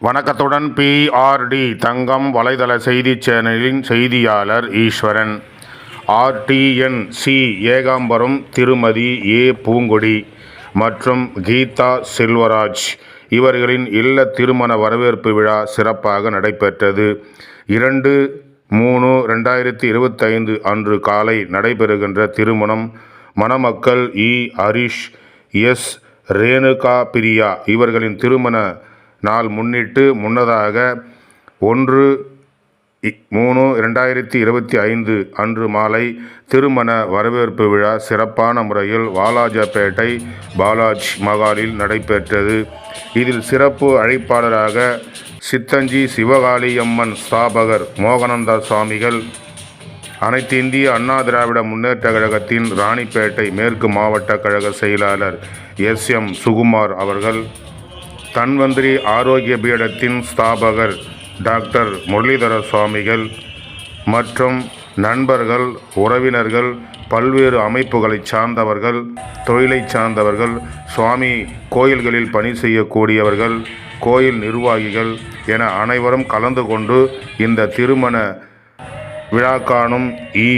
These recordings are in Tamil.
வணக்கத்துடன் பிஆர்டி தங்கம் வலைதள செய்தி சேனலின் செய்தியாளர் ஈஸ்வரன். ஆர்டிஎன் சி ஏகாம்பரம் திருமதி ஏ பூங்கொடி மற்றும் கீதா செல்வராஜ் இவர்களின் இல்ல திருமண வரவேற்பு விழா சிறப்பாக நடைபெற்றது. இரண்டு மூணு ரெண்டாயிரத்தி இருபத்தைந்து அன்று காலை நடைபெறுகின்ற திருமணம் மணமக்கள் இ. ஹரிஷ் எஸ். ரேணுகா பிரியா இவர்களின் திருமண நாள் முன்னிட்டு முன்னதாக ஒன்று இ- மூணு ரெண்டாயிரத்தி இருபத்தி ஐந்து அன்று மாலை திருமண வரவேற்பு விழா சிறப்பான முறையில் வாலாஜாபேட்டை பாலாஜ் மகாலில் நடைபெற்றது. இதில் சிறப்பு அழைப்பாளராக சித்தஞ்சி சிவகாளியம்மன் ஸ்தாபகர் மோகனந்த சுவாமிகள் அனைத்து இந்திய அண்ணா திராவிட முன்னேற்ற கழகத்தின் ராணிப்பேட்டை மேற்கு மாவட்ட கழக செயலாளர் எஸ் எம் சுகுமார் அவர்கள் தன்வந்திரி ஆரோக்கிய பீடத்தின் ஸ்தாபகர் டாக்டர் முரளிதர சுவாமிகள் மற்றும் நண்பர்கள் உறவினர்கள் பல்வேறு அமைப்புகளைச் சார்ந்தவர்கள் தொழிலைச் சார்ந்தவர்கள் சுவாமி கோயில்களில் பணி செய்யக்கூடியவர்கள் கோயில் நிர்வாகிகள் என அனைவரும் கலந்து கொண்டு இந்த திருமண விழாக்கானும் இ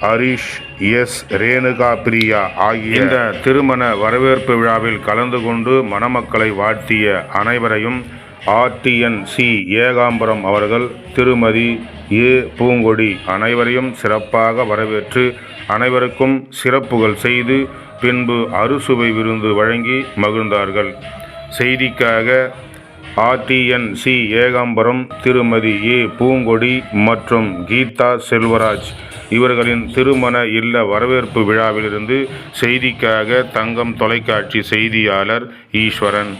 ஹரிஷ் எஸ் ரேணுகா பிரியா ஆகிய இந்த திருமண வரவேற்பு விழாவில் கலந்து கொண்டு மணமக்களை வாழ்த்திய அனைவரையும் ஆர்டிஎன் சி ஏகாம்பரம் அவர்கள் திருமதி ஏ. பூங்கொடி அனைவரையும் சிறப்பாக வரவேற்று அனைவருக்கும் சிறப்புகள் செய்து பின்பு அறுசுவை விருந்து வழங்கி மகிழ்ந்தார்கள். செய்திக்காக ஆர்டிஎன் சி ஏகாம்பரம் திருமதி ஏ. பூங்கொடி மற்றும் கீதா செல்வராஜ் இவர்களின் திருமண இல்ல வரவேற்பு விழாவிலிருந்து செய்திக்காக தங்கம் தொலைக்காட்சி செய்தியாளர் ஈஸ்வரன்.